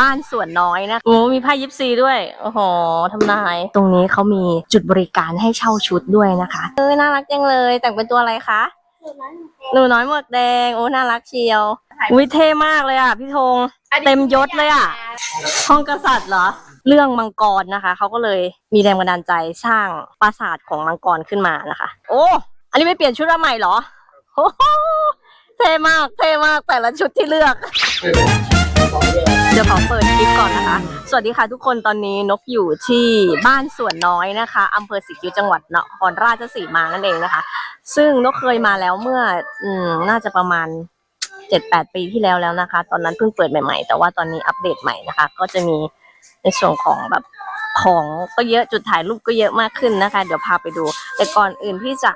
บ้านสวนน้อยนะโอ้มีไพ่ยิปซีด้วยโอ้โหทำนาย ตรงนี้เขามีจุดบริการให้เช่าชุดด้วยนะคะเออน่ารักจังเลยแต่งเป็นตัวอะไรคะหนูน้อยหมวกแดงโอ้น่ารักเชียววิเท่มากเลยอะพี่ธงเต็มยศเลยอะห้องกษัตริย์เหรอ เรื่องมังกรนะคะเขาก็เลยมีแรงบันดาลใจสร้างปราสาทของมังกรขึ้นมานะคะ โอ้อันนี้ไม่เปลี่ยนชุดมาใหม่เหรอโอ้โหเท่มากเท่มากแต่ละชุดที่เลือก เดี๋ยวขอเปิดคลิปก่อนนะคะ สวัสดีค่ะทุกคนตอนนี้นกอยู่ที่บ้านสวนน้อยนะคะอำเภอสิกิวจังหวัดนครราชสีมานั่นเองนะคะ ซึ่งนกเคยมาแล้วเมื่ออืมน่าจะประมาณเจ็ดแปดปีที่แล้วแล้วนะคะ ตอนนั้นเพิ่งเปิดใหม่ๆ แต่ว่าตอนนี้อัปเดตใหม่นะคะ ก็จะมีในส่วนของแบบของก็เยอะจุดถ่ายรูปก็เยอะมากขึ้นนะคะ เดี๋ยวพาไปดู แต่ก่อนอื่นที่จะ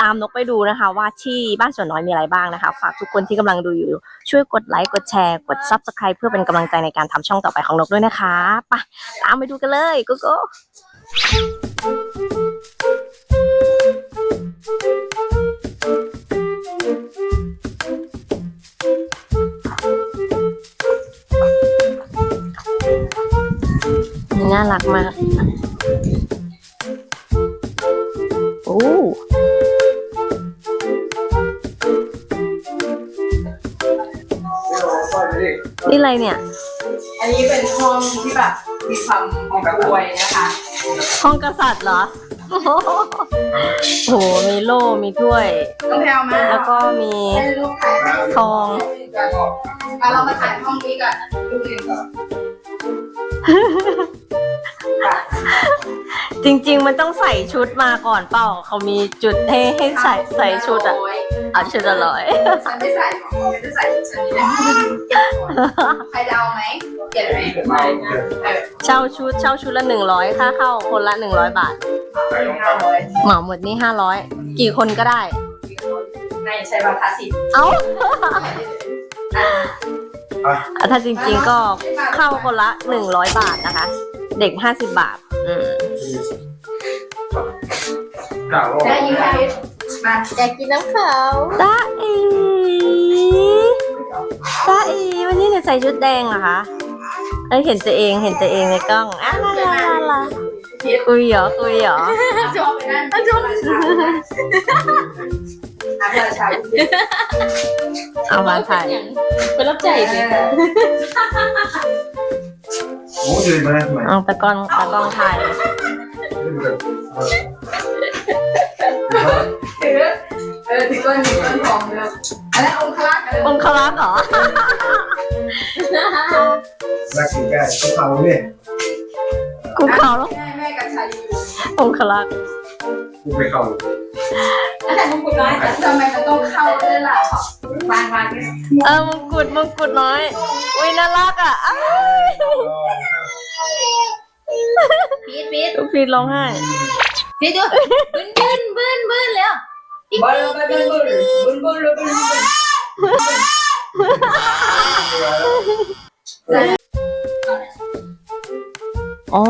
ตามนกไปดูนะคะ ว่าที่บ้านสวนน้อยมีอะไรบ้างนะคะ ฝากทุกคนที่กำลังดูอยู่ ช่วยกดไลค์กดแชร์กด subscribe เพื่อเป็นกำลังใจในการทำช่องต่อไปของนกด้วยนะคะไปตามไปดูกันเลยกูโก้นี่น่ารักมาก โอ้ นี่อะไรเนี่ย อันนี้เป็นห้องที่แบบมีความรวยนะคะ ห้องกษัตริย์เหรอ โอ้โหโห มีโล่ มีถ้วย ต้องแพลวมาแล้วก็มีให้ลูกถ่ายทองอะเรามาถ่ายห้องนี้ก่อนลูกหนึ่งก่อน จริง ๆ มันต้องใส่ชุดมาก่อนเปล่าเขามีจุดให้ให้ใส่ใส่ชุดอะเอาชุดละร้อยฉันไม่ใส่ของเขาไม่ได้ใส่ชุดฉันนี่แหละใครจะเอาไหมเปลี่ยนไหมไม่เออเช่าชุดเช่าชุดละหนึ่งร้อยค่าเข้าคนละหนึ่งร้อยบาทห้าร้อยเหมาหมดนี่ห้าร้อยกี่คนก็ได้ในใช้บัตรภาษีเอ้า อะอะถ้าจริงๆก็เข้าคนละหนึ่งร้อยบาทนะคะ เด็กห้าสิบบาท อืมได้ยินไหมมาอยากกินน้ำขาวตาอีตาอีวันนี้เนี่ยใส่ชุดแดงเหรอคะเอ้ยเห็นตัวเองเห็นตัวเองในกล้องอะลาลาลาลาคุยเหรอคุยเหรอ จบไปนั่นจบ อะเพื่อนชาวเอามาถ่ายเป็นรับใจเลย Måste vi berätta mig? เอาตะกล้องตะกล้องถ่ายถือเออถือก้อนถือก้อนทองเลยอันนั้นองคลักษ์เออองคลักษ์เหรอ Verkligen gärna. Så tar vi det. กูเขาแล้วแม่แม่กับชาลีองคลักษ์ Och vi kan. แต่มงกุฎน้อยทำไมมันต้องเข้าด้วยล่ะวางวางเนี่ยเออมงกุฎมงกุฎน้อยอุ้ยน่ารักอะอ้ายพีดพีดลูกพีทร้องไห้พีดดูบึ้นบึ้นบึ้นบึ้นแล้วบอลบอลบอลบอลบอลบอลบอล อ๋อ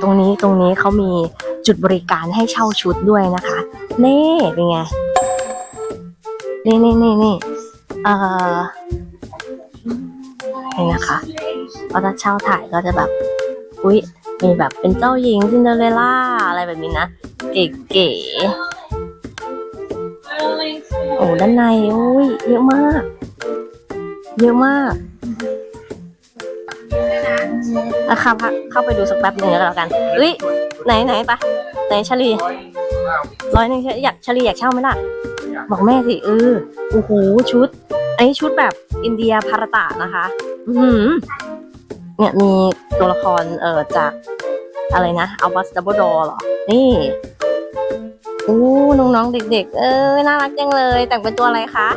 ตรงนี้ตรงนี้เขามีจุดบริการให้เช่าชุดด้วยนะคะ นี่เป็นไง นี่นี่นี่นี่เอ่อนี่นะคะก็ถ้าเช่าถ่ายก็จะแบบ อุ๊ย มีแบบเป็นเจ้าหญิงซินเดอเรลล่าอะไรแบบนี้นะ เก๋ๆโอ้ด้านในอุ้ยเยอะมาก เยอะมาก ราคาพักเข้าไปดูสักแป๊บหนึ่งแล้วกันเฮ้ยไหนไหนปะไหนชลีร้อยหนึ่งอยากชลีอยากเช่าไหมล่ะ บอกแม่สิเออโอ้โหชุด อันนี้ชุดแบบอินเดียพารตะนะคะ อือหือเนี่ยมีตัวละครเอ่อจากอะไรนะอัลบัสดับเบิลดอเหรอ นี่โอ้น้องๆเด็ก ๆ เออน่ารักจังเลย แต่งเป็นตัวอะไรคะ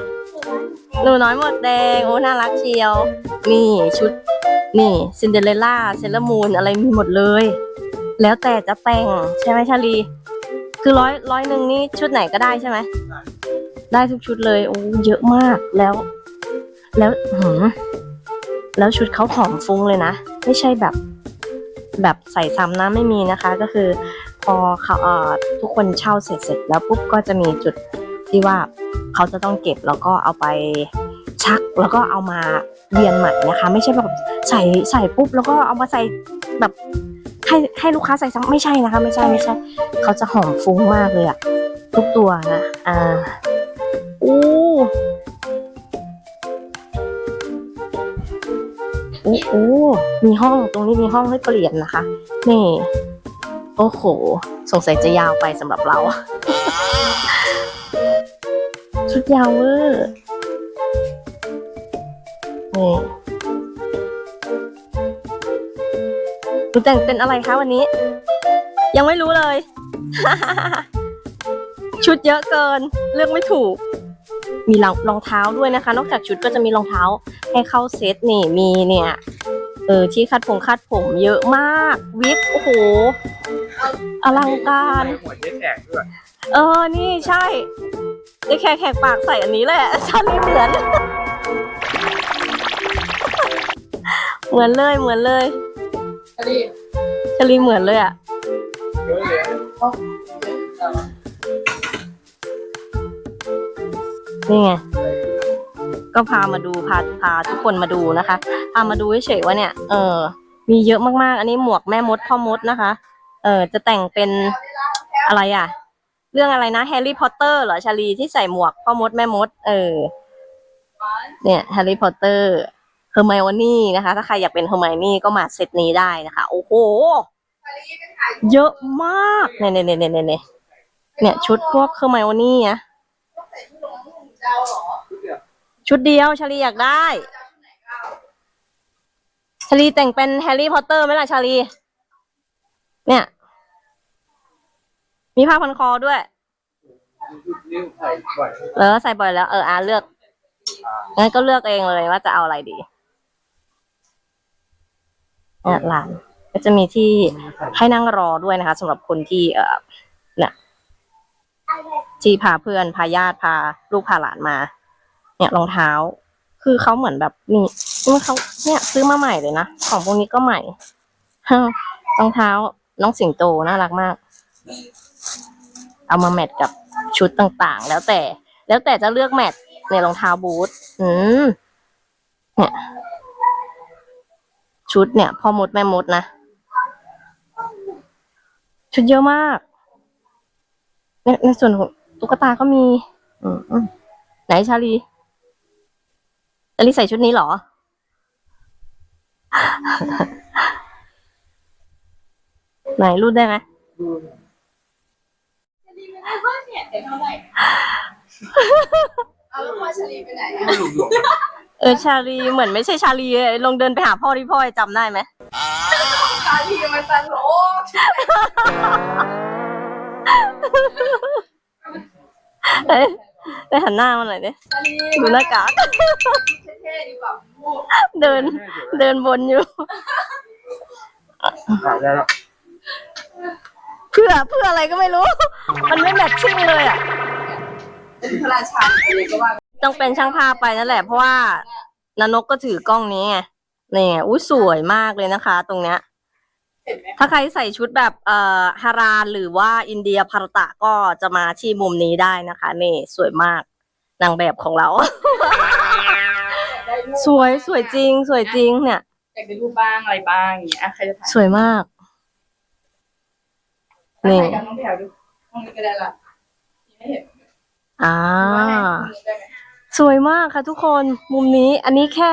หนูน้อยหมวกแดงโอ้น่ารักเชียว นี่ชุด นี่ซินเดอเรลล่าเซเลมูนอะไรมีหมดเลย แล้วแต่จะแต่งใช่ไหมชาลี คือร้อยร้อยหนึ่งนี่ชุดไหนก็ได้ใช่ไหม ได้ทุกชุดเลยโอ้เยอะมากแล้ว แล้วหืมแล้วชุดเขาหอมฟุ้งเลยนะ ไม่ใช่แบบ แบบใส่ซ้ำนะไม่มีนะคะ ก็คือ พอเขาเอ่อทุกคนเช่าเสร็จเสร็จแล้วปุ๊บก็จะมีจุดที่ว่าเขาจะต้องเก็บแล้วก็เอาไป ชักแล้วก็เอามาเรียนใหม่นะคะ ไม่ใช่แบบใส่ใส่ปุ๊บแล้วก็เอามาใส่แบบให้ให้ลูกค้าใส่ซ้ำไม่ใช่นะคะ ไม่ใช่ไม่ใช่เขาจะหอมฟุ้งมากเลยอะทุกตัวนะอ่าอู้อู้อู้มีห้องตรงนี้มีห้องให้เปลี่ยนนะคะ นี่ โอ้โห สงสัยจะยาวไปสำหรับเรา ชุดยาวเวอร์ นี่หนูแต่งเป็นอะไรคะวันนี้ ยังไม่รู้เลย ชุดเยอะเกิน เลือกไม่ถูก มีรองรองเท้าด้วยนะคะ นอกจากชุดก็จะมีรองเท้าให้เข้าเซตนี่มีเนี่ยเออที่คาดผมคาดผมเยอะมาก วิกโอ้โหอลังการหัวเย็ดแอกด้วยเออ นี่ใช่ได้แค่แขกปากใส่อันนี้แหละชาลีเหมือน เหมือนเลยเหมือนเลยอันนี้ชาลีเหมือนเลยอะเยอะเลยนี่ไง ก็พามาดูพาพาทุกคนมาดูนะคะ พามาดูเฉยๆว่าเนี่ย เออ มีเยอะมากๆ อันนี้หมวกแม่มดพ่อมดนะคะ เออ จะแต่งเป็นอะไรอะ เรื่องอะไรนะแฮร์รี่พอตเตอร์เหรอชาลีที่ใส่หมวกพ่อมดแม่มด เออ เนี่ยแฮร์รี่พอตเตอร์ เฮอร์ไมโอนี่นะคะ ถ้าใครอยากเป็นเฮอร์ไมโอนี่ก็มาเซตนี้ได้นะคะ โอ้โห เยอะมากเนี่ยเนี่ยเนี่ยเนี่ยเนี่ยเนี่ยชุดพวกเฮอร์ไมโอนี่อะชุดเดียวชาลีอยากได้ชาลีแต่งเป็นแฮร์รี่พอตเตอร์ไหมล่ะชาลี เนี่ย มีผ้าพันคอด้วยนิ้วไผ่บ่อยเออใส่บ่อยแล้ว เอออาเลือกงั้นก็เลือกเองเลยว่าจะเอาอะไรดี เนี่ยร้านก็จะมีที่ให้นั่งรอด้วยนะคะสำหรับคนที่เออเนี่ยที่พาเพื่อนพาญาติพาลูกพาหลานมา เนี่ยรองเท้า คือเขาเหมือนแบบนี่นี่เขาเนี่ยซื้อมาใหม่เลยนะของพวกนี้ก็ใหม่ฮะรองเท้าน้องสิงโตน่ารักมาก เอามาแมทกับชุดต่างๆ แล้วแต่ แล้วแต่จะเลือกแมทในรองเท้าบูทอืมเนี่ย ชุดเนี่ยพ่อมดแม่มดนะ ชุดเยอะมาก ในในส่วนของตุ๊กตาก็มีอืมอืมไหนชาลีชาลีใส่ชุดนี้เหรอ ไหนรูดได้ไหมเนี่ยเดี๋ยวเท่าไหร่เอาแล้วพ่อชลีไปไหนอะ ไม่หลุดหลวมเออชาลีเหมือนไม่ใช่ชาลีเลยลองเดินไปหาพ่อที่พ่อจำได้ไหมชาลีมันตลกเอ้ยไปหันหน้ามาหน่อยดิชาลีดูหน้ากากเท่ๆดีกว่าพูดเดินเดินบนอยู่ขายได้แล้ว เพื่อเพื่ออะไรก็ไม่รู้ มันไม่แมทชิ่งเลยอะเป็นพระราชาอะไรก็ว่า ต้องเป็นช่างภาพไปนั่นแหละเพราะว่านานกก็ถือกล้องนี้ไงนี่ไงอุ้ยสวยมากเลยนะคะ ตรงเนี้ยเห็นไหมถ้าใครใส่ชุดแบบเอ่อฮารานหรือว่าอินเดียพารตะก็จะมาที่มุมนี้ได้นะคะ นี่สวยมากนางแบบของเราได้รูปสวยสวยจริง สวยจริงเนี่ยอยากได้รูปบ้างอะไรบ้างอย่างเงี้ยอะใครจะถ่ายสวยมากถ่านี่ยกับน้องแถวดูห้องนี้ก็ได้ละไม่เห็นอ่า สวยมากค่ะทุกคนมุมนี้อันนี้แค่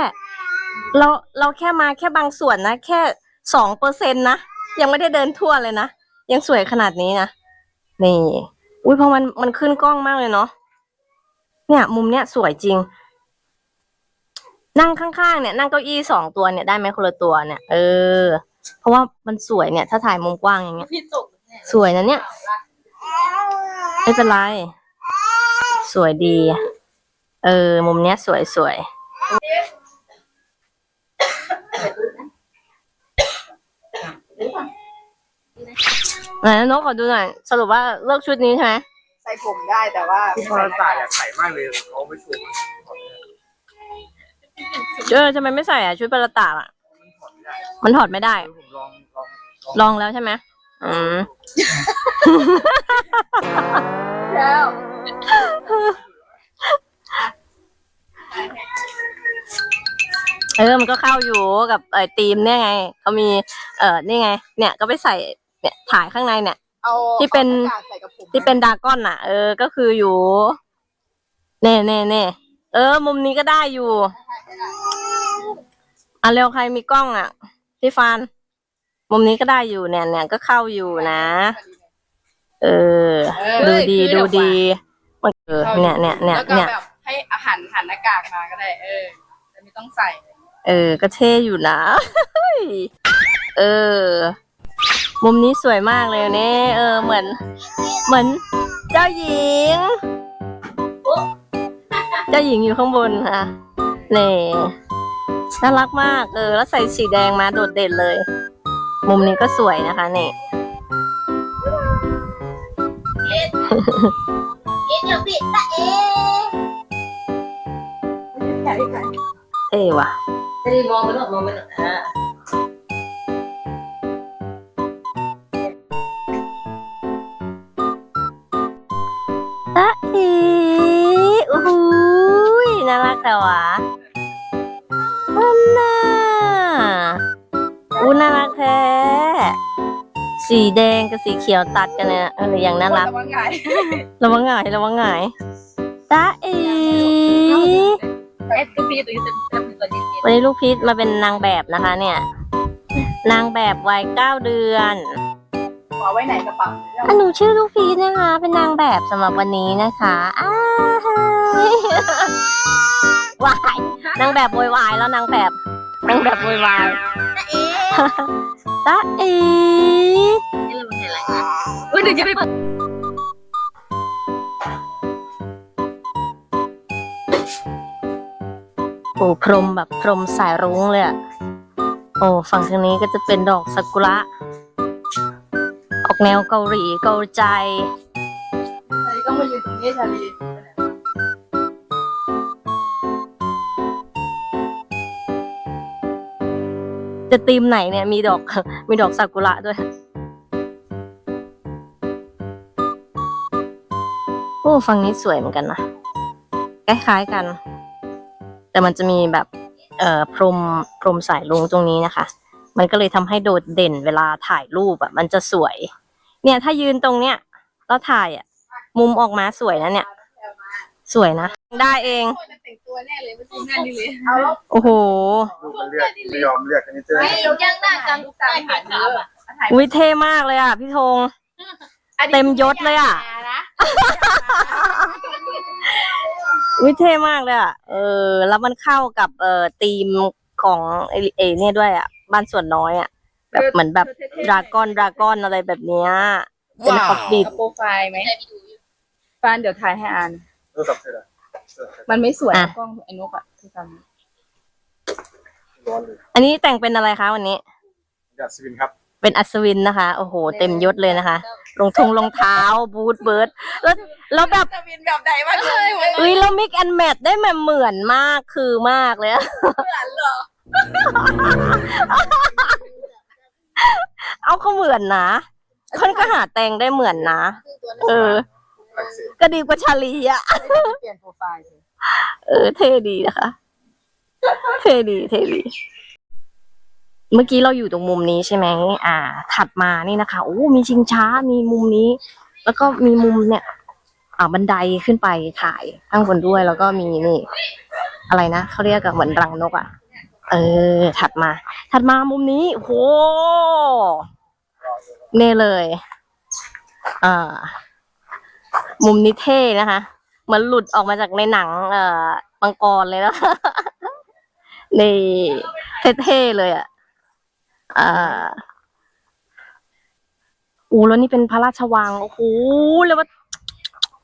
เราเราแค่มาแค่บางส่วนนะ แค่สองเปอร์เซ็นนะ ยังไม่ได้เดินทั่วเลยนะ ยังสวยขนาดนี้นะนี่อุ้ยเพราะมันมันขึ้นกล้องมากเลยเนาะเนี่ย มุมเนี้ยสวยจริง นั่งข้างๆเนี่ย นั่งเก้าอี้สองตัวเนี่ยได้ไหมคนละตัวเนี่ย เออ เพราะว่ามันสวยเนี่ย ถ้าถ่ายมุมกว้างอย่างเงี้ยสวยนะเนี่ย ไม่เป็นไร สวยดี เออ มุมเนี้ยสวยสวยไหนนกขอดูหน่อย สรุปว่าเลือกชุดนี้ใช่ไหมใส่ผมได้แต่ว่าที่พอตายอยากใส่มากเลยเขาไม่ชูเออทำไมไม่ใส่อะชุดประตาอะ มันถอดไม่ได้ ผมลองลองลองแล้วใช่ไหมอืมแล้ว เออ มันก็เข้าอยู่กับเออทีมเนี่ยไงเขามี เออนี่ไง เนี่ย ก็ไปใส่ เนี่ย ถ่ายข้างในเนี่ย เอาที่เป็น อาหน้ากากใส่กับผมที่เป็นดรากอนอะ เออ ก็คืออยู่ เน่เน่เน่เออ มุมนี้ก็ได้อยู่ อะเร็วใครมีกล้องอะ พี่ฟาน มุมนี้ก็ได้อยู่เนี่ย เนี่ย ก็เข้าอยู่นะ เออ ดูดีดูดีมันเออเนี่ยเนี่ยเนี่ยแล้วก็เนี่ยแบบ ให้อาหารหันหน้ากากมาก็ได้ เออแต่ไม่ต้องใส่ เออ ก็เท่อยู่นะ เออ มุมนี้สวยมากเลยเนี่ยเออ เหมือน เหมือน เจ้าหญิง เจ้าหญิงอยู่ข้างบนค่ะนี่น่ารักมาก เออ แล้วใส่สีแดงมาโดดเด่นเลย มุมนี้ก็สวยนะคะนี่เอ็นอย่าปิดตาเอ๊ะ เท่ว่ะจะมองไปหรอกมองไปหรอกอ่าตะเอโอ้โหยน่ารักแต่วะอันน่าอู้น่ารักแท้สีแดงกับสีเขียวตัดกันเนี่ยเอออย่างน่ารักระวังไงระวังหงายระวังหงายตาเอเอสก็พีตั วนี้เป็นเป็นตัวนี้วันนี้ลูกพีชมาเป็นนางแบบนะคะ เนี่ย นางแบบวัยเก้าเดือนขอไว้ไหนกระเป๋าอะหนูชื่อลูกพีชนะคะ เป็นนางแบบสำหรับวันนี้นะคะอ้ายวายนางแบบโวยวายแล้วนางแบบนางแบบโวยวายตาเออุ้ยเดี๋ยวจะไป โอ้พรมแบบพรมสายรุ้งเลยอะโอ้ฝั่งทางนี้ก็จะเป็นดอกซากุระ ออกแนวเกาหลีเกาใจชาลีต้องมายืนตรงนี้ชาลีจะตีมไหนเนี่ยมีดอกมีดอกซากุระด้วยโอ้ฝั่งนี้สวยเหมือนกันนะคล้ายๆกัน แต่มันจะมีแบบเอ่อพรมพรมสายลุงตรงนี้นะคะ มันก็เลยทำให้โดดเด่นเวลาถ่ายรูปอะมันจะสวย เนี่ยถ้ายืนตรงเนี้ยแล้วถ่ายอะมุมออกมาสวยนะเนี่ย สวยนะ ได้เองจะแต่งตัวแน่เลยมันจริงแน่นี่เลยเอาแล้วโอ้โหลูกมันเรียกไม่ยอมเรียกอันนี้เจอไม่ยกย่างหน้ากันลูกตาถ่ายเยอะอุ้ยเท่มากเลยอะพี่ธง เต็มยศเลยอะวิเท่มากเลยอะ เออ แล้วมันเข้ากับเอ่อธีมของไอเอเนี่ยด้วยอะ บ้านส่วนน้อยอะ แบบเหมือนแบบดราก้อนดราก้อนอะไรแบบเนี้ย เป็นฮอบบิทโปรไฟล์ไหมฟานเดี๋ยวถ่ายให้อ่านโทรศัพท์เธอละเออมันไม่สวยอะ กล้องไอ้นกอะคือทร้อนเลยอันนี้แต่งเป็นอะไรคะวันนี้ อยากสวินครับ เป็นอัศวินนะคะ โอ้โห เต็มยศเลยนะคะรองทงรองเท้าบูทเบิร์ดแล้วแล้วแบบำจะบินแบบใดวะเลยเอ้ยแล้วมิกแอนแมทได้แบบเหมือนมากคือมากเลยอะเหมือนเหรอเอาเขาเหมือนนะคนก็หาแต่งได้เหมือนนะ เออหลักเสียก็ดีกว่าชาลีอะเปลี่ยนโปรไฟล์เลยเออ เท่ดีนะคะ เท่ดี เท่ดี เมื่อกี้เราอยู่ตรงมุมนี้ใช่ไหมอ่า ถัดมานี่นะคะ โอ้ มีชิงช้า มีมุมนี้ แล้วก็มีมุมเนี่ย อ่า บันไดขึ้นไปถ่ายข้างบนด้วย แล้วก็มีนี่ อะไรนะเขาเรียกกับเหมือนรังนกอะ เออ ถัดมา ถัดมามุมนี้ โหเน่เลย อ่า มุมนี้เท่นะคะ เหมือนหลุดออกมาจากในหนัง เอ่อมังกรเลยนะนี่เท่ๆเลยอะอ่า อู้แล้วนี่เป็นพระราชวัง โอ้โหเลยว่า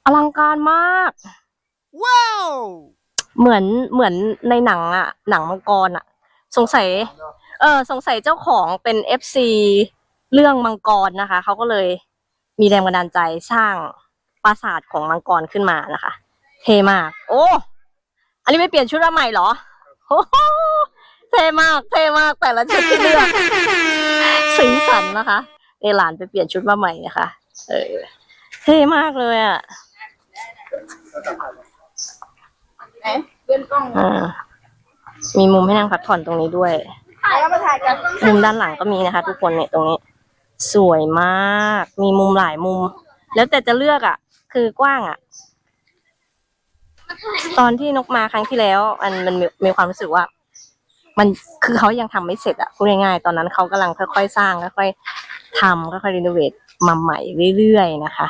อลังการมาก ว้าว เหมือนเหมือนในหนังอะหนังมังกรอะสงสัย เออ สงสัยเจ้าของเป็นเอฟซีเรื่องมังกรนะคะ เขาก็เลยมีแรงบันดาลใจสร้างปราสาทของมังกรขึ้นมานะคะ เท่มาก โอ้ อันนี้ไม่เปลี่ยนชุดมาใหม่เหรอโอ้โห เท่มากเท่มากแต่ละชุดที่เลือกสีสันนะคะเอหลานไปเปลี่ยนชุดมาใหม่นะคะเออเท่มากเลยอะเอ๊ะเลื่อนกล้องอ่ามีมุมให้นั่งพักผ่อนตรงนี้ด้วยแล้วมาถ่ายกันมุมด้านหลังก็มีนะคะ ทุกคนเนี่ยตรงนี้ สวยมาก มีมุมหลายมุม แล้วแต่จะเลือกอะ คือกว้างอะ ตอนที่นกมาครั้งที่แล้ว มันมันมีมีความรู้สึกว่า มันคือเขายังทำไม่เสร็จอะพูดง่ายๆตอนนั้นเขากำลังค่อยๆสร้างค่อยๆทำค่อยๆรีโนเวทมาใหม่เรื่อยๆนะคะ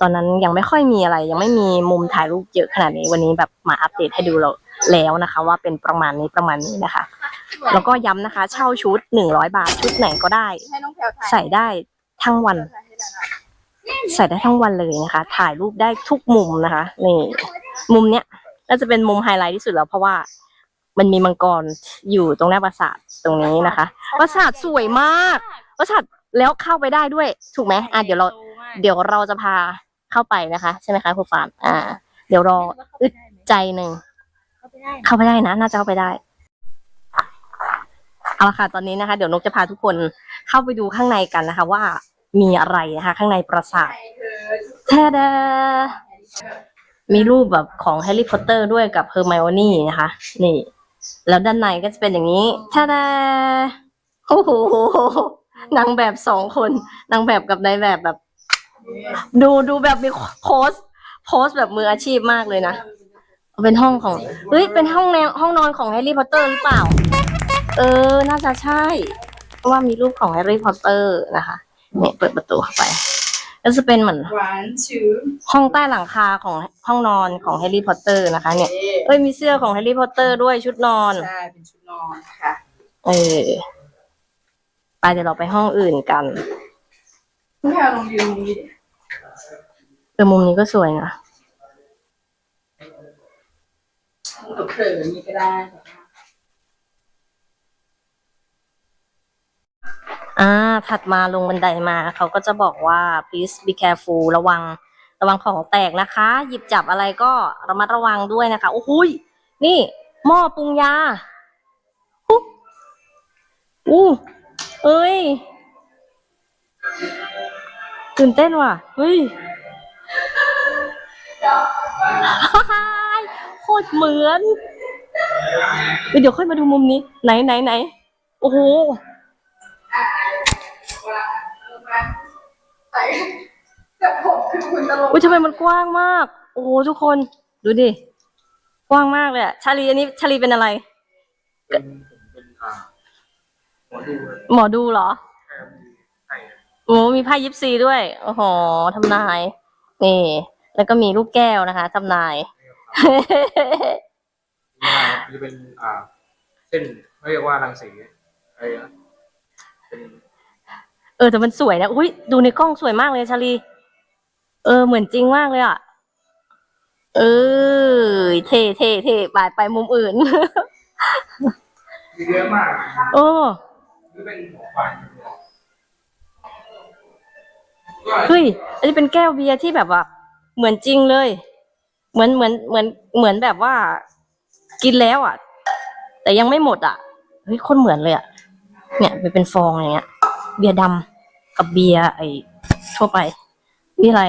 ตอนนั้นยังไม่ค่อยมีอะไร ยังไม่มีมุมถ่ายรูปเยอะขนาดนี้วันนี้แบบมาอัปเดตให้ดูเราแล้วนะคะ ว่าเป็นประมาณนี้ประมาณนี้นะคะ แล้วก็ย้ำนะคะ เช่าชุดหนึ่งร้อยบาทชุดไหนก็ได้ให้น้องแพลวถ่ายใส่ได้ทั้งวัน ใส่ได้ทั้งวันเลยนะคะ ถ่ายรูปได้ทุกมุมนะคะนี่มุมเนี้ยน่าจะเป็นมุมไฮไลท์ที่สุดแล้วเพราะว่า มันมีมังกรอยู่ตรงหน้าปราสาทตรงนี้นะคะ ปราสาทสวยมาก ปราสาทแล้วเข้าไปได้ด้วย ถูกไหมอะเดี๋ยวเรา เดี๋ยวเราจะพาเข้าไปนะคะ ใช่ไหมคะครูฟานอ่า เดี๋ยวรออึดใจหนึ่งเข้าไปได้นะ น่าจะเข้าไปได้เอาละค่ะตอนนี้นะคะ เดี๋ยวนกจะพาทุกคนเข้าไปดูข้างในกันนะคะ ว่ามีอะไรนะคะ ข้างในปราสาทแท้ดามีรูปแบบของแฮร์รี่พอตเตอร์ด้วยกับเฮอร์ไมโอนี่นะคะ นี่ แล้วด้านในก็จะเป็นอย่างนี้แท้ดาโอ้โหนางแบบสองคนนางแบบกับนายแบบแบบ ดูดูแบบมีโพสโพสแบบมืออาชีพมากเลยนะเป็นห้องของเฮ้ยเป็นห้องแนวห้องนอนของแฮร์รี่พอตเตอร์หรือเปล่า เออ น่าจะใช่ เพราะว่ามีรูปของแฮร์รี่พอตเตอร์นะคะเนี่ยเปิดประตูเข้าไป ก็จะเป็นเหมือน one two ห้องใต้หลังคาของห้องนอนของแฮร์รี่พอตเตอร์นะคะ เนี่ยเอ้ยมีเสื้อของแฮร์รี่พอตเตอร์ด้วยชุดนอนใช่เป็นชุดนอนค่ะเออไปเดี๋ยวเราไปห้องอื่นกันน้องแพลวลองยืนตรงนี้ดิเออมุมนี้ก็สวยนะกับเผลออย่างนี้ก็ได้ อ่าถัดมาลงบันไดมาเขาก็จะบอกว่า please be careful ระวังระวังของแตกนะคะ หยิบจับอะไรก็ระมัดระวังด้วยนะคะ โอ้โหยนี่หม้อปรุงยาอุ๊อู้เอ้ยตื่นเต้นว่ะเฮ้ยโคตรเหมือน เดี๋ยวค่อยมาดูมุมนี้ ไหนไหนไหน โอ้โห ใส่แต่ผมคือคุณตลกอุ้ยทำไมมันกว้างมาก โอ้โหทุกคน ดูดิ กว้างมากเลยอะชาลีอันนี้ชาลีเป็นอะไร เป็นผมเป็นอ่าหมอดูเลยหมอดูเหรอแค่มีให้โอ้มีไพ่ยิปซีด้วย โอ้โหทำนาย นี่ แล้วก็มีลูกแก้วนะคะทำนายนี่จะเป็นอ่า เส้นเขาเรียกว่ารังสีอะไรนะเป็น เออแต่มันสวยนะอุ้ยดูในกล้องสวยมากเลยชาลี เออเหมือนจริงมากเลยอะ เออเท่เท่เท่ไปไปมุมอื่น มีเยอะมากโอ้หรือเป็นหัวฝันเฮ้ย อันนี้เป็นแก้วเบียร์ที่แบบว่า เหมือนจริงเลย เหมือนเหมือนเหมือนเหมือนแบบว่า กินแล้วอะ แต่ยังไม่หมดอะเฮ้ยคนเหมือนเลยอะเนี่ยมันเป็นฟองอย่างเงี้ย เบียร์ดำกับเบียร์ไอ้ทั่วไปนี่อะไร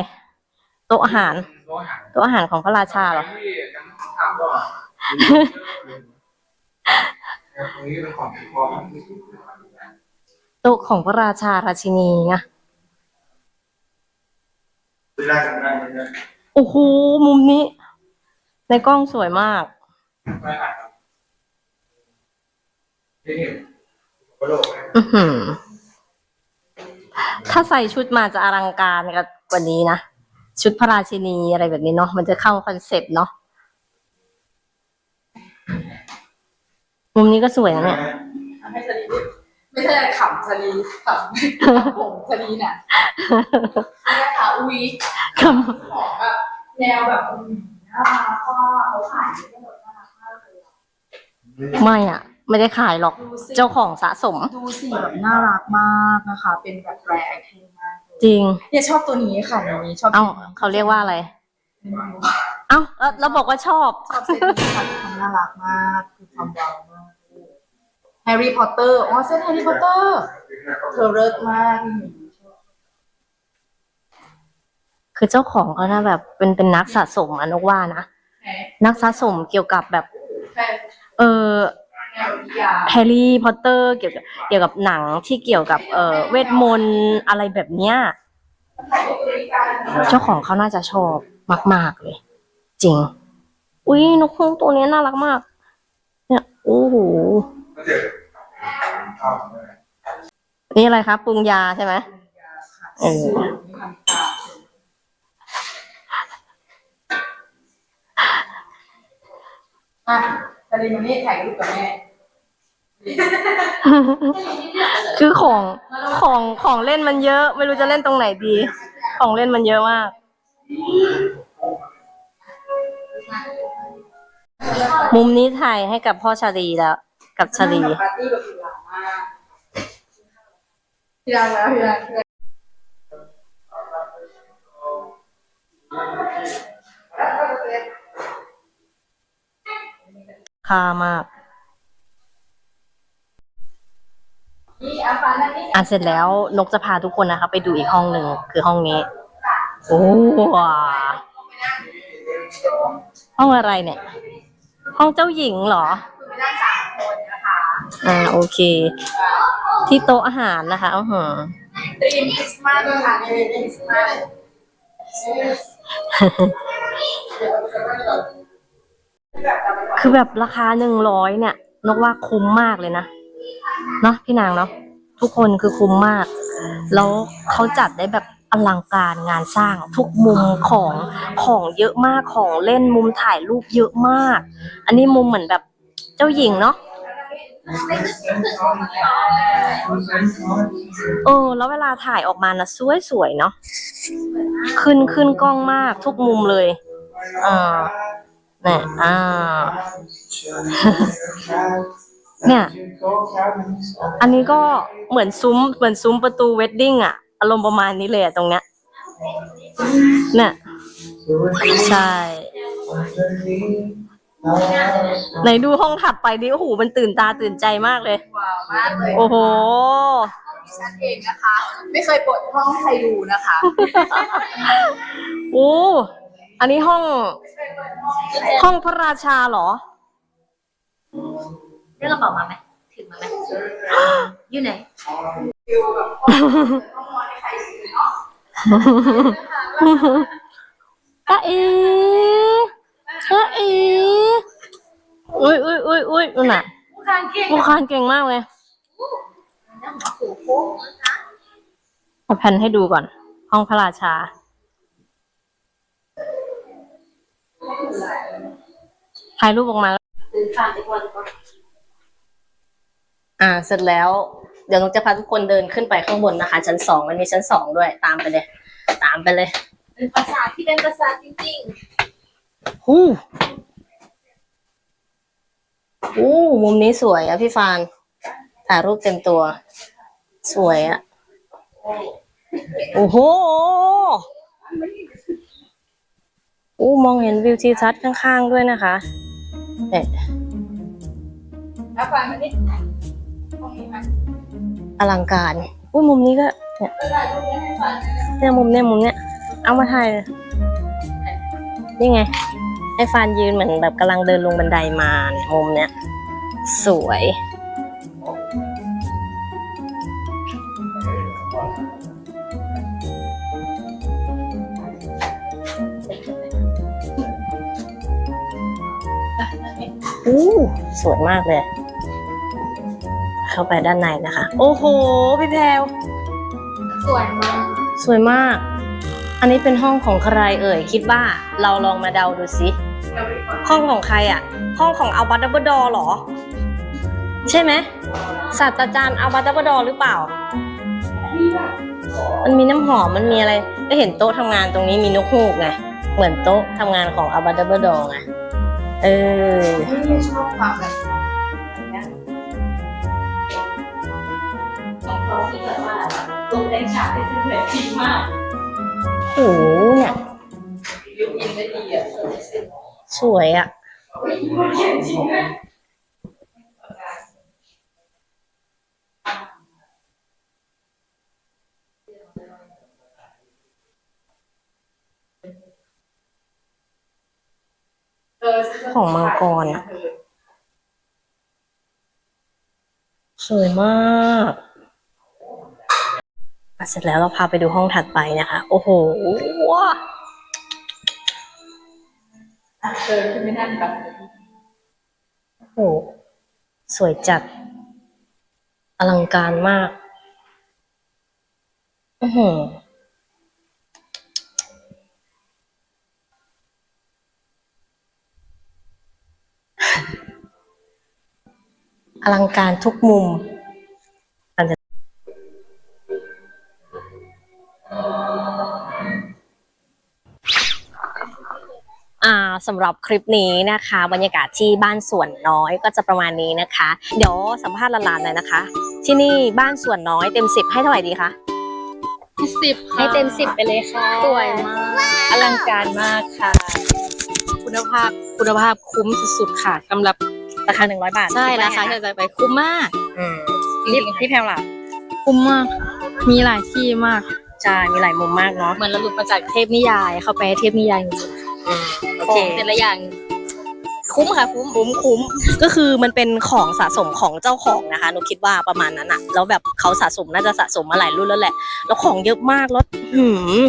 โต๊ะอาหารร้อยหางโต๊ะอาหารของพระราชาเหรอที่ยังถามว่าตรงนี้เป็นของคอโต๊ะของพระราชาราชินีไงได้กันได้ได้โอ้โหมุมนี้ ในกล้องสวยมากไม่อ่านครับนี่กระโดดอือหือ ถ้าใส่ชุดมาจะอลังการกว่านี้นะ ชุดพระราชินีอะไรแบบนี้เนาะมันจะเข้าคอนเซปต์เนาะมุมนี้ก็สวยนะเนี่ยทำให้ชลีไม่ใช่ขำชลีขำผมชลีเนี่ยนี่ค่ะอุ้ยคของแบบแนวแบบอืมน่ารักก็เขาขายไม่หมดน่ารักมากเลยอะำไม่อะ ไม่ได้ขายหรอกดูสิ เจ้าของสะสม ดูสิแบบน่ารักมากนะคะ เป็นแบบแรไอเทมมากเลยจริง เนี่ยชอบตัวนี้ค่ะตัวนี้ชอบเอาตัวนี้เขาเรียกว่าอะไร ไม่รู้เอ้าแล้วเราบอกว่าชอบ ชอบเซตนี้ค่ะความน่ารักมากคือความว้าวมากแฮร์รี่พอตเตอร์อ๋อเส้นแฮร์รี่พอตเตอร์เธอเลิศมากคือเจ้าของเขานะแบบเป็นเป็นนักสะสมอะนกว่านะ นักสะสมเกี่ยวกับแบบแฟนเออวนิยาย แฮร์รี่พอตเตอร์เกี่ยวกับเกี่ยวกับหนังที่เกี่ยวกับเอ่อเวทมนต์อะไรแบบเนี้ยเจ้าของเขาน่าจะชอบมาก ๆ เลย จริง อุ้ยนกฮูกตัวนี้น่ารักมาก เนี่ยโอ้โหนี่อะไรครับปรุงยาใช่ไหมเอออะตอนนี้มันนี่ถ่ายรูปกับแม่ คือของของของเล่นมันเยอะ ไม่รู้จะเล่นตรงไหนดี ของเล่นมันเยอะมาก มุมนี้ถ่ายให้กับพ่อชาลีแล้ว กับชาลีปาร์ตี้แบบหลามมากพี่รังแล้วพี่รังพี่รังค่ามาก นี่ อาฟานั่นนี่อ่านเสร็จแล้วนกจะพาทุกคนนะคะไปดูอีกห้องหนึ่งคือห้องนี้ โอ้ว้าห้องอะไรเนี่ย ห้องเจ้าหญิงเหรอคือไม่นั่งสามคนนะคะอ่าโอเค ที่โต๊ะอาหารนะคะอือหือตรีมคริสต์มาสค่ะตรีมคริสต์มาสคือแบบราคาหนึ่งร้อยเนี่ย นกว่าคุ้มมากเลยนะ เนาะพี่นางเนาะ ทุกคนคือคุ้มมาก แล้วเขาจัดได้แบบอลังการงานสร้างทุกมุมของของเยอะมากของเล่นมุมถ่ายรูปเยอะมาก อันนี้มุมเหมือนแบบเจ้าหญิงเนาะเออแล้วเวลาถ่ายออกมานะสวยๆเนาะขึ้นขึ้นกล้องมากทุกมุมเลยอ่าเนี่ยอ่า เนี่ย อันนี้ก็เหมือนซุ้มเหมือนซุ้มประตูเวดดิ้งอะอารมณ์ประมาณนี้เลยอะตรงเนี้ยเนี่ยใช่ไหนดูห้องถัดไปดิโอ้โหมันตื่นตาตื่นใจมากเลย ว้าวมากเลยโอ้โหดิฉันเองนะคะ ไม่เคยปลดห้องให้ใครดูนะคะโอ้อันนี้ห้อง ห้องพระราชาเหรอ เรื่องกระเป๋ามาไหมถึงมาไหมอยู่ไหนฟิลแบบห้องห้องนอนให้ใครดูเนาะตาเอ๋ตาเอ๋อุ้ยอุ้ยอุ้ยอุ้ยนั่นน่ะผู้คานเก่งผู้คานเก่งมากเลยนั่งหัวขู่โค้งนะคะเอาแผ่นให้ดูก่อน ห้องพระราชาถ่ายรูปออกมาแล้วตื่นคานไปก่ อนก่อนอ่า เสร็จแล้ว เดี๋ยวนกจะพาทุกคนเดินขึ้นไปข้างบนนะคะ ชั้นสองมันมีชั้นสองด้วย ตามไปเลย ตามไปเลยเป็นภาษาที่เป็นภาษาจริงหู้อู้มุมนี้สวยอะพี่ฟาน ถ่ายรูปเต็มตัว สวยอะโอ้โหอู้มองเห็นวิวทิวทัศน์ข้างๆด้วยนะคะเนี่ยอาฟามันนี่ห้ อลังการอู้ยมุมนี้ก็เนี่ยเนี่ยมุมเนี่ยมุมเนี้ยเอามาถ่ายเลยนี่ไงให้ฟานยืนเหมือนแบบกำลังเดินลงบันไดมาเนี่ยมุมเนี้ยสวยอู้สวยมากเลย เข้าไปด้านในนะคะ โอ้โห พี่แพรวๆสวยมาก สวยมาก อันนี้เป็นห้องของใครเอ่ย คิดว่าเราลองมาเดาดูสิ ห้องของใครอะ ห้องของอัลบัตดับเบิลดอหรอ ใช่ไหมศาสตราจารย์อัลบัตดับเบิลดอหรือเปล่า มันมีน้ำหอม มันมีอะไรก็เห็นโต๊ะทำงานตรงนี้มีนกฮูกไง เหมือนโต๊ะทำงานของอัลบัตดับเบิลดอไง เออนี่ชอบความแบบ เขาที่แบบว่าลงได้ฉากได้สมือนจริงมากโอ้โหเนี่ยยูอินได้ดีอะสวยอะของมังกรอะ สวยมาก เสร็จแล้วเราพาไปดูห้องถัดไปนะคะ โอ้โหว้าเชิญขึ้นไม่นั่นแบบโอ้โห สวยจัด อลังการมากอือหืออลังการทุกมุม สำหรับคลิปนี้นะคะ บรรยากาศที่บ้านสวนน้อยก็จะประมาณนี้นะคะ เดี๋ยวสัมภาษณ์หลานๆหน่อยนะคะ ที่นี่บ้านสวนน้อยเต็มสิบให้เท่าไหร่ดีคะสิบให้เต็มสิบไปเลยค่ะสวยมากอลังการมากค่ะ คุณภาพคุณภาพคุ้มสุดๆค่ะสำหรับราคาหนึ่งร้อยบาทใช่ดไหมราคาที่เราจะไปคุ้มมากอืมจพี่ริงๆพี่แพลวล่ะคุ้มมาก มีหลายที่มากใช่มีหลายมุมมากเนาะเหมือนเราหลุดมาจากเทพนิยายเข้าไปเทพนิยายจริง อืมๆโอขอเค งแต่ละอย่าง คุ้มค่ะคุ้มคุ้มคุ้มก็คือมันเป็นของสะสมของเจ้าของนะคะหนูคิดว่าประมาณนั้นอะแล้วแบบเขาสะสมน่าจะสะสมมาหลายรุ่นแล้วแหละ แล้วของเยอะมากแล้วหืม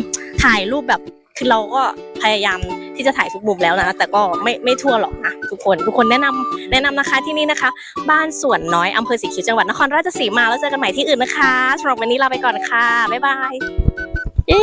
ถ่ายรูปแบบคือเราก็พยายามที่จะถ่ายทุกมุมแล้วนะ แต่ก็ไม่ไม่ทั่วหรอกนะทุกคน ทุกคนแนะนำแนะนำนะคะที่นี่นะคะ บ้านสวนน้อยอำเภอสีคิ้วจังหวัดนครราชสีมาแล้วเจอกันใหม่ที่อื่นนะคะสำหรับวันนี้ลาไปก่อนค่ะบ๊ายบายเย้